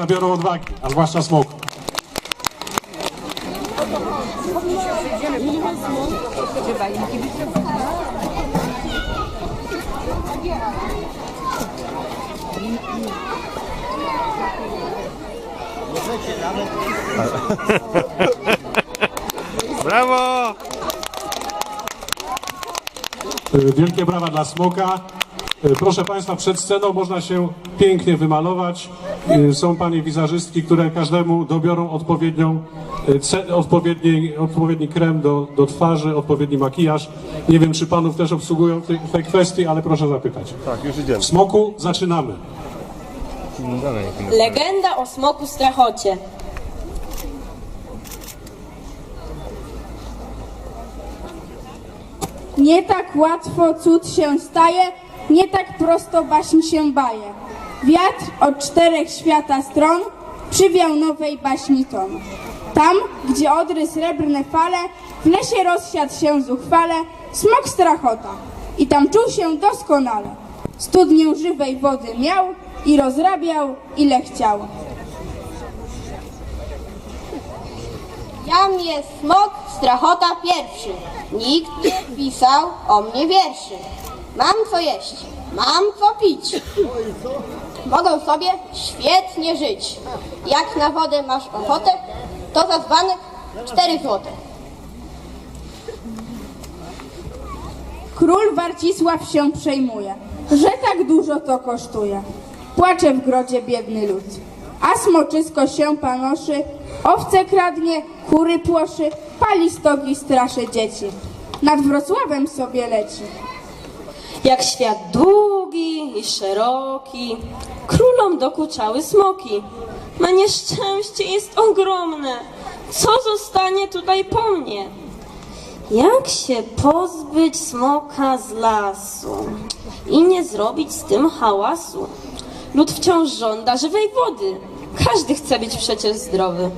nabiorą odwagi, a zwłaszcza smoku. Brawo! Wielkie brawa dla Smoka. Y, Proszę Państwa, przed sceną można się pięknie wymalować. Y, Są Panie wizerzystki, które każdemu dobiorą odpowiednią, ce- odpowiedni, odpowiedni krem do, do twarzy, odpowiedni makijaż. Nie wiem, czy Panów też obsługują w tej, w tej kwestii, ale proszę zapytać. Tak, już idziemy. W Smoku zaczynamy. Legenda o smoku strachocie. Nie tak łatwo cud się staje, nie tak prosto baśń się baje. Wiatr od czterech świata stron przywiał nowej baśni ton. Tam, gdzie odry srebrne fale, w lesie rozsiadł się zuchwale smok strachota. I tam czuł się doskonale. Studnię żywej wody miał i rozrabiał ile chciał. Jam jest smok, strachota pierwszy. Nikt nie pisał o mnie wierszy. Mam co jeść, mam co pić. Mogę sobie świetnie żyć. Jak na wodę masz ochotę, to za dzbanek 4 złote. Król Warcisław się przejmuje, że tak dużo to kosztuje. Płacze w grodzie biedny lud, a smoczysko się panoszy, owce kradnie, kury płoszy, pali stogi, straszy dzieci. Nad Wrocławem sobie leci. Jak świat długi i szeroki, królom dokuczały smoki. Ma nieszczęście jest ogromne. Co zostanie tutaj po mnie? Jak się pozbyć smoka z lasu i nie zrobić z tym hałasu? Lud wciąż żąda żywej wody. Każdy chce być przecież zdrowy.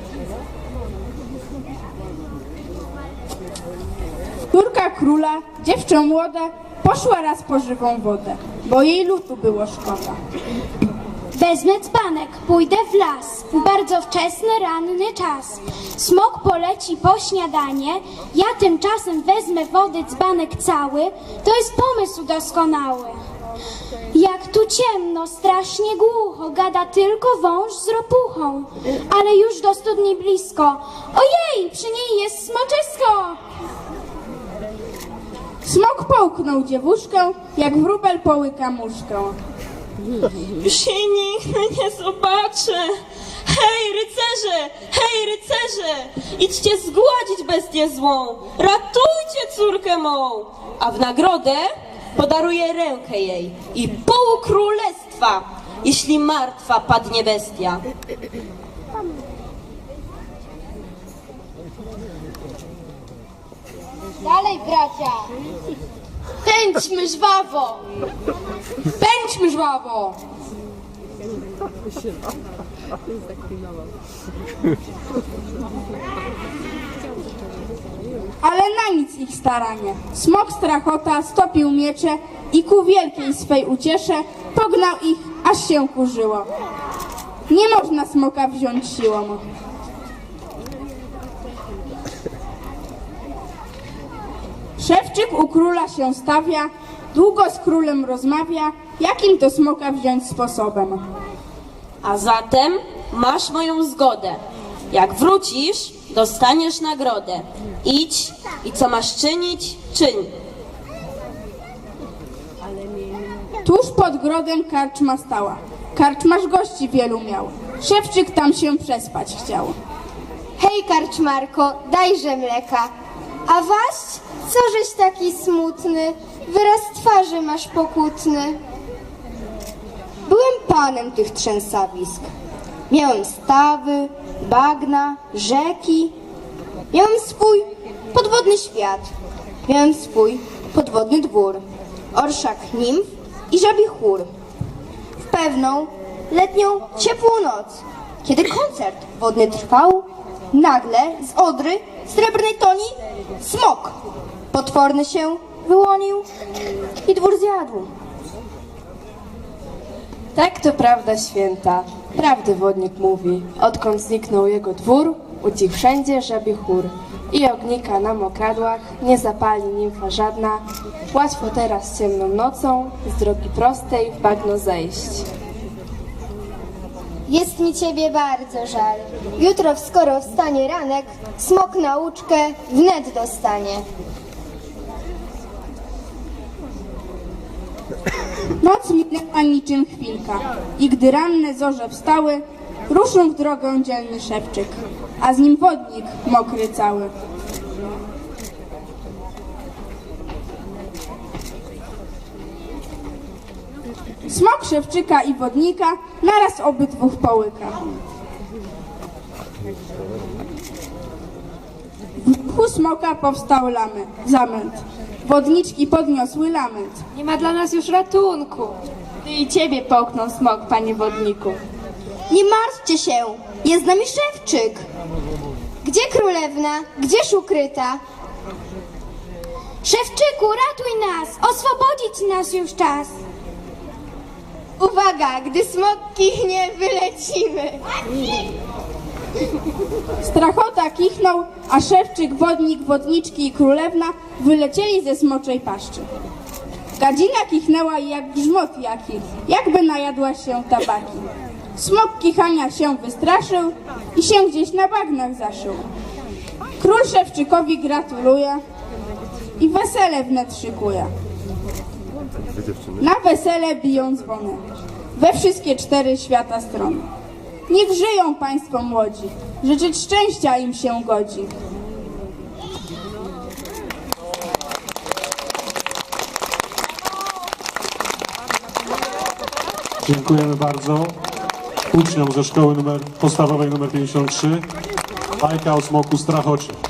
Córka króla, dziewczę młoda, poszła raz po żywą wodę, bo jej lutu było szkoda. Wezmę dzbanek, pójdę w las, w bardzo wczesny, ranny czas. Smok poleci po śniadanie, ja tymczasem wezmę wody dzbanek cały, to jest pomysł doskonały. Jak tu ciemno, strasznie głucho, gada tylko wąż z ropuchą, ale już do studni blisko. Ojej, przy niej jest smoczysko! Smok połknął dziewuszkę, jak wróbel połyka muszkę. Już jej nikt nie zobaczy. Hej, rycerze! Hej, rycerze! Idźcie zgładzić bestię złą! Ratujcie córkę mą! A w nagrodę podaruję rękę jej i pół królestwa, jeśli martwa padnie bestia. Dalej, bracia! Pędźmy żwawo! Pędźmy żwawo! Ale na nic ich staranie. Smok strachota stopił miecze i ku wielkiej swej uciesze pognał ich, aż się kurzyło. Nie można smoka wziąć siłą. Szewczyk u króla się stawia, długo z królem rozmawia, jakim to smoka wziąć sposobem. A zatem masz moją zgodę. Jak wrócisz, dostaniesz nagrodę. Idź i co masz czynić, czyń. Tuż pod grodem karczma stała. Karczmarz gości wielu miał. Szewczyk tam się przespać chciał. Hej, karczmarko, dajże mleka. A waś, cożeś taki smutny? Wyraz twarzy masz pokutny. Byłem panem tych trzęsawisk. Miałem stawy, bagna, rzeki. Miałem swój podwodny świat. Miałem swój podwodny dwór. Orszak nimf i żabi chór. W pewną letnią, ciepłą noc, kiedy koncert wodny trwał, nagle z odry srebrnej toni smok potworny się wyłonił i dwór zjadł. Tak to prawda święta, prawdy wodnik mówi. Odkąd zniknął jego dwór, ucichł wszędzie żabi chór. I ognika na mokradłach nie zapali nimfa żadna. Łatwo teraz ciemną nocą z drogi prostej w bagno zejść. Jest mi ciebie bardzo żal. Jutro, skoro wstanie ranek, smok nauczkę wnet dostanie. Noc minęła niczym chwilka i gdy ranne zorze wstały, ruszył w drogę dzielny szewczyk, a z nim wodnik mokry cały. Smok szewczyka i wodnika naraz obydwóch połyka. W brzuchu smoka powstał lament, zamęt. Wodniczki podniosły lament. Nie ma dla nas już ratunku. Ty i ciebie połknął smok, panie wodniku. Nie martwcie się, jest z nami szewczyk. Gdzie królewna? Gdzież ukryta? Szewczyku, ratuj nas! Oswobodzić nas już czas! Uwaga, gdy smok kichnie, wylecimy. Strachota kichnął, a szewczyk, wodnik, wodniczki i królewna wylecieli ze smoczej paszczy. Gadzina kichnęła jak grzmot jaki, jakby najadła się tabaki. Smok kichania się wystraszył i się gdzieś na bagnach zaszył. Król szewczykowi gratuluje i wesele wnet szykuje. Na wesele biją dzwony we wszystkie cztery świata strony. Niech żyją państwo młodzi, życzyć szczęścia im się godzi. Dziękujemy bardzo uczniom ze szkoły numer, podstawowej numer 53. Bajka o smoku Strachocie.